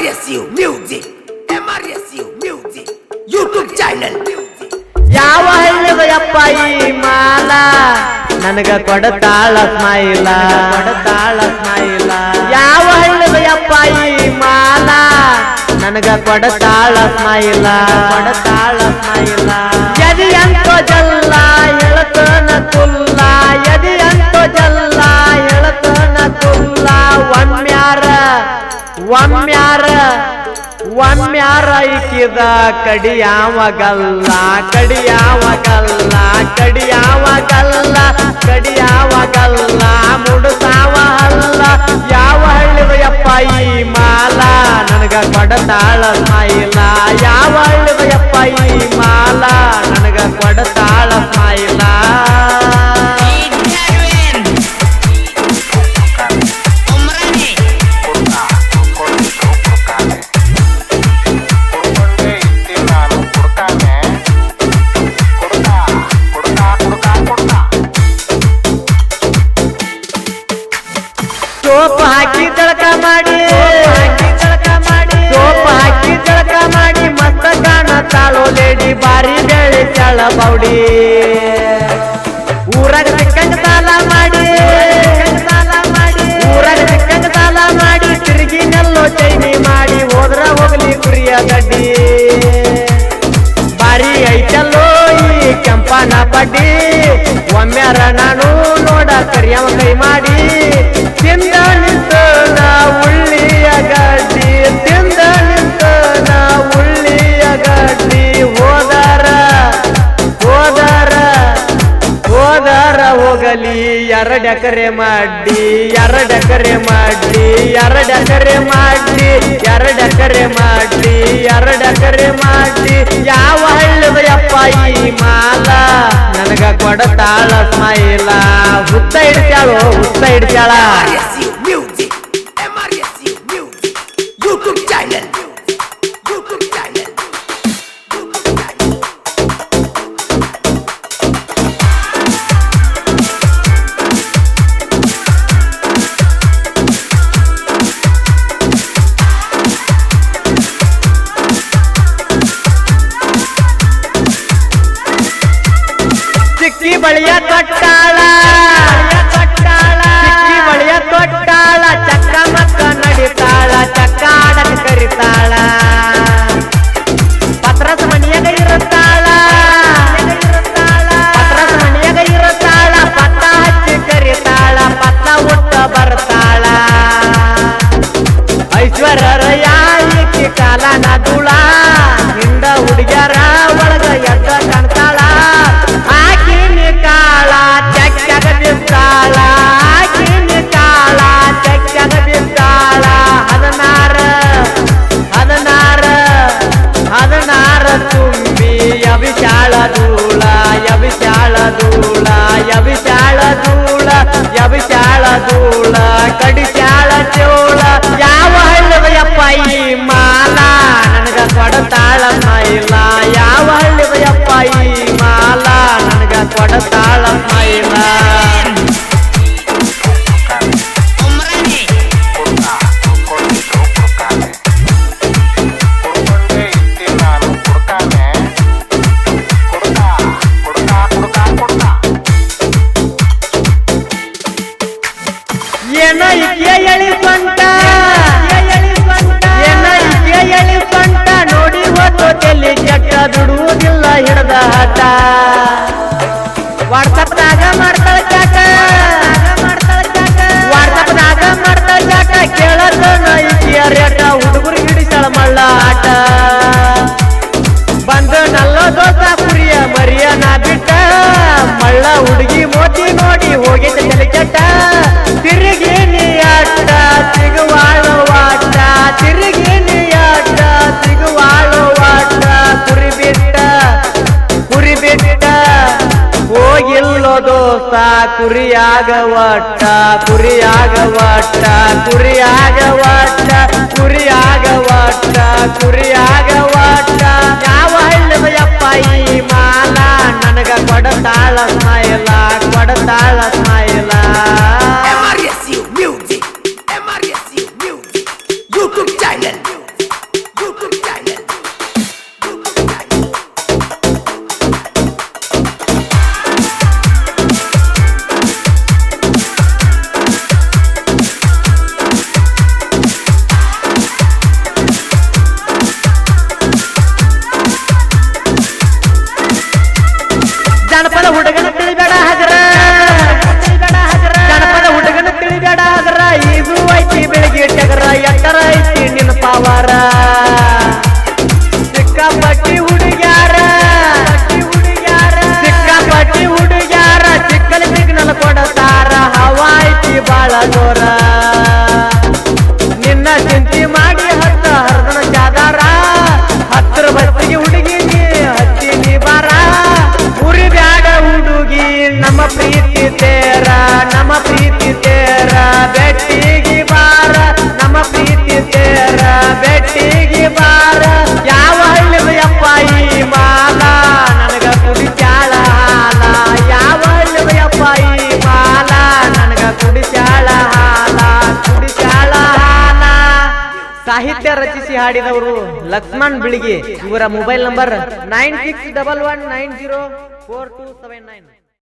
MRSU music MRSU music YouTube channel ಯಾವ ಹಳ್ಳಿದ ಯಪ್ಪ ಈ ಮಾಲ? ನನಗ ಕೊಡತಾಳ ಸ್ಮೈಲ. ಕೊಡತಾಳ ಸ್ಮೈಲ ಯಾವ ಹಳ್ಳಿದ ಯಪ್ಪ ಈ ಮಾಲ? ನನಗ ಕೊಡತಾಳ ಸ್ಮೈಲ ಕೊಡತಾಳ ಸ್ಮೈಲ. ಒಮ್ಮ್ಯಾರ ಕಡಿಯಾವಗಲ್ಲ ಕಡಿಯಾವಗಲ್ಲ ಕಡಿಯಾವಗಲ್ಲ ಕಡಿಯಾವಗಲ್ಲ, ಮುಡುಸಾವ ಅಲ್ಲ. ಯಾವ ಹಳ್ಳಿದ ಯಪ್ಪ ಈ ಮಾಲ, ನನಗ ಕೊಡತಾಳ ಮೈಲ ಯಾವ ಹಳ್ಳಿದ ಯಪ್ಪ ಈ ಸೋಪ್ ಹಾಕಿ ತಳಕ ಮಾಡಿ. ತಳಕ ಮಾಡಿ ಸೋಪ್ ಹಾಕಿ ತಳಕ ಮಾಡಿ ಮಸ್ತ ಕಾಣತಾಳೋ ಲೇಡಿ ಬಾರಿ ಬೆಳೆ ಚಳ ಬೌಡಿ ಊರಾಗ ಸಿಕ್ಕಂಗ ಸಾಲ ಮಾಡಿ. ಸಾಲ ಮಾಡಿ ಊರಾಗ ಸಿಕ್ಕಂಗ ಸಾಲ ಮಾಡಿ ತಿರುಗಿ ನೆಲ್ಲೋ ಚೈನಿ ಮಾಡಿ ಹೋದ್ರ ಹೋಗ್ಲಿ ಕುರಿಯ ಗಡ್ಡಿ ಬಾರಿ ಐತಲ್ಲೋ ಈ ಕೆಂಪನ ಬಡ್ಡಿ. ಒಮ್ಮ್ಯಾರ ನಾನು ನೋಡ ಕರಿಯವ ಕೈ ಮಾಡಿ. ಎರಡೆಕರೆ ಮಾಡಿ ಎರಡೆಕರೆ ಮಾಡಿ ಎರಡೆಕರೆ ಮಾಡಿ ಕೊಡತಾಳ ಸ್ಮೈಲ ಹುತ್ತ ಹಿಡ್ಸ್ಯಾಳು ಹುತ್ತ ಹಿಡ್ಸ್ಯಾಳ. ಬಳಿಯ ತೊಟ್ಟಾಳ. ಚಿಕ್ಕಿ ಬಳಿಯ ತೊಟ್ಟಾಳ. ಚಕ್ಕ ಮಕ್ಕ ನಡಿತಾಳ. ಕರಿತಾಳ. ಪತ್ರಸ ಮನೆಯಾಗ ಇರುತ್ತಾಳ. ಪತ್ರಸ ಮನೆಯಾಗ ಇರುತ್ತಾಳ. ಪತ್ತ ಹಚ್ಚಿ ಕರಿತಾಳ. ಪತ್ತ ಬರ್ತಾಳ. ಐಶ್ವರ್ಯ ಕಾಲನ ಧೂಳ ಹೋಗಿಲ್ಲೋ ದೋಸ ಕುರಿಯಾಗ ಒಟ್ಟ ಕುರಿಯಾಗ ಒಟ್ಟ ಕುರಿಯಾಗ ಒಟ್ಟ ಕುರಿಯಾಗ ಒಟ್ಟ ಕುರಿಯಾಗ ಒಟ್ಟ ಯಾವ ಹಳ್ಳದ ಯಪ್ಪ ಈ ಮಾಲ ನನಗ ಕೊಡತಾಳ ಸ್ಮೈಲ ಕೊಡತಾಳ ಸ್ಮೈಲ MRSU Music MRSU Music YouTube channel ಸಾಹಿತ್ಯ ರಚಿಸಿ ಹಾಡಿದವರು ಲಕ್ಷ್ಮಣ್ ಬಿಳಿಗಿ. ಇವರ mobile number nine six double one nine zero four two seven nine.